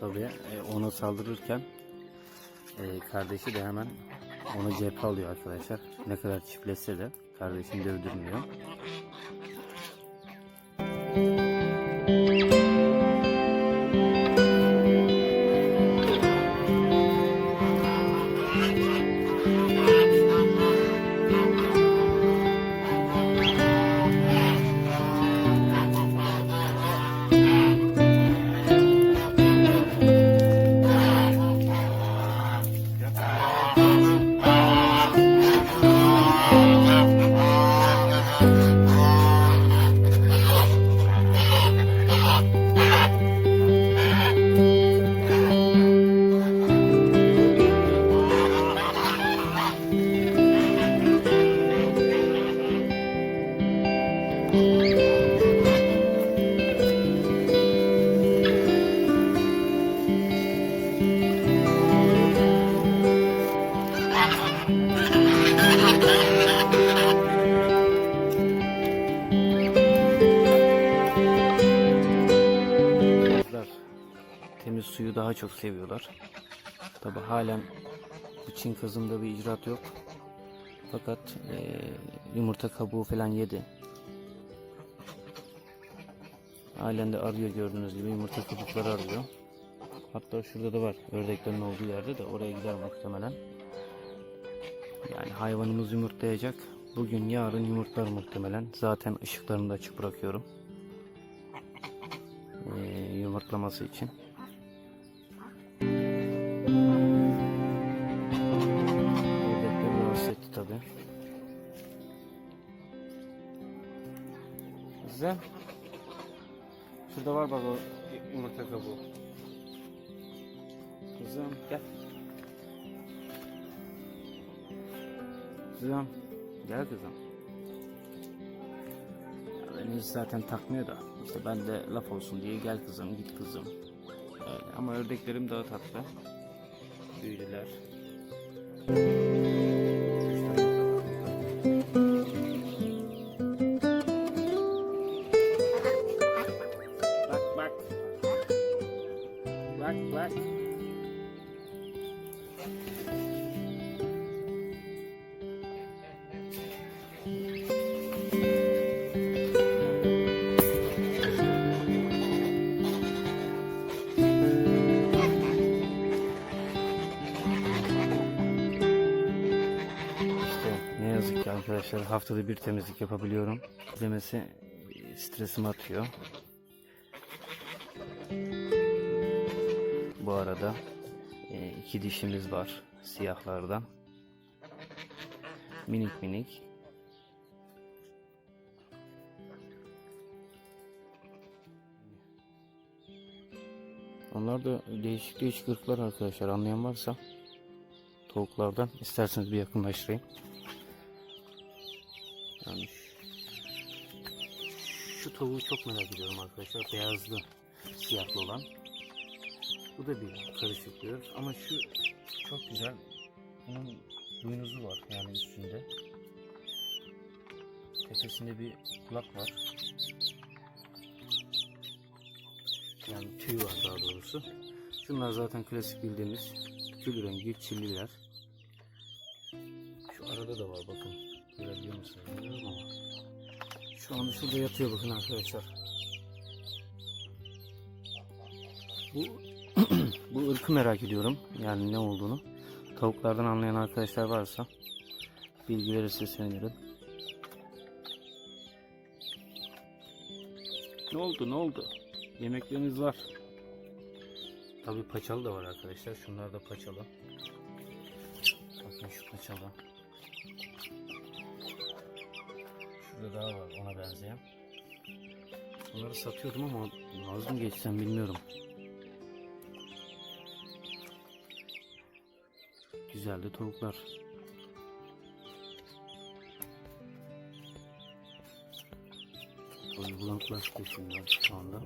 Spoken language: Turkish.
Tabii e, ona saldırırken e, kardeşi de hemen onu cephe alıyor arkadaşlar. Ne kadar çiftleşse de kardeşini dövdürmüyor. Kızlar temiz suyu daha çok seviyorlar. Tabi halen için kızımda bir icraat yok. Fakat eee, yumurta kabuğu falan yedi. Halen de arıyor gördüğünüz gibi yumurta kabukları arıyor. Hatta şurada da var ördeklerin olduğu yerde de oraya gider muhtemelen. Yani hayvanımız yumurtlayacak. Bugün yarın yumurtlar muhtemelen. Zaten ışıklarını da açık bırakıyorum. Eee, yumurtlaması için. Ördekleri rahatsız etti tabi. Güzel. Şurada var bak o yumurta kabuğu. Kızım gel. Kızım gel kızım. Beni hiç zaten takmıyor da işte ben de laf olsun diye gel kızım git kızım. Öyle. Ama ördeklerim daha tatlı. Büyüdüler. Arkadaşlar haftada bir temizlik yapabiliyorum. E, stresimi atıyor. Bu arada iki dişimiz var siyahlardan. Minik minik. Onlar da değişik değişik ırklar arkadaşlar anlayan varsa tavuklardan isterseniz bir yakınlaştırayım. Yani şu tavuğu çok merak ediyorum arkadaşlar. Beyazlı, siyahlı olan. Bu da bir karışık diyor. Ama şu çok güzel. Bunun boynuzu var yani üstünde. Tepesinde bir kulak var. Yani tüy var daha doğrusu. Şunlar zaten klasik bildiğimiz kül rengi çilliler. Şu arada da var bakın. Görebiliyor musunuz bilmiyorum ama. Şu anda şurada yatıyor bakın arkadaşlar. Bu bu ırkı merak ediyorum. Yani ne olduğunu. Tavuklardan anlayan arkadaşlar varsa bilgi verirse sevinirim. Ne oldu ne oldu? Yemekleriniz var. Tabi paçalı da var arkadaşlar. Şunlar da paçalı. Bakın şu paçalı. Şurada daha var ona benzeyen. Bunları satıyordum ama mı geçsem bilmiyorum. Güzel de tavuklar. Bulanıklaştı şimdi şu anda.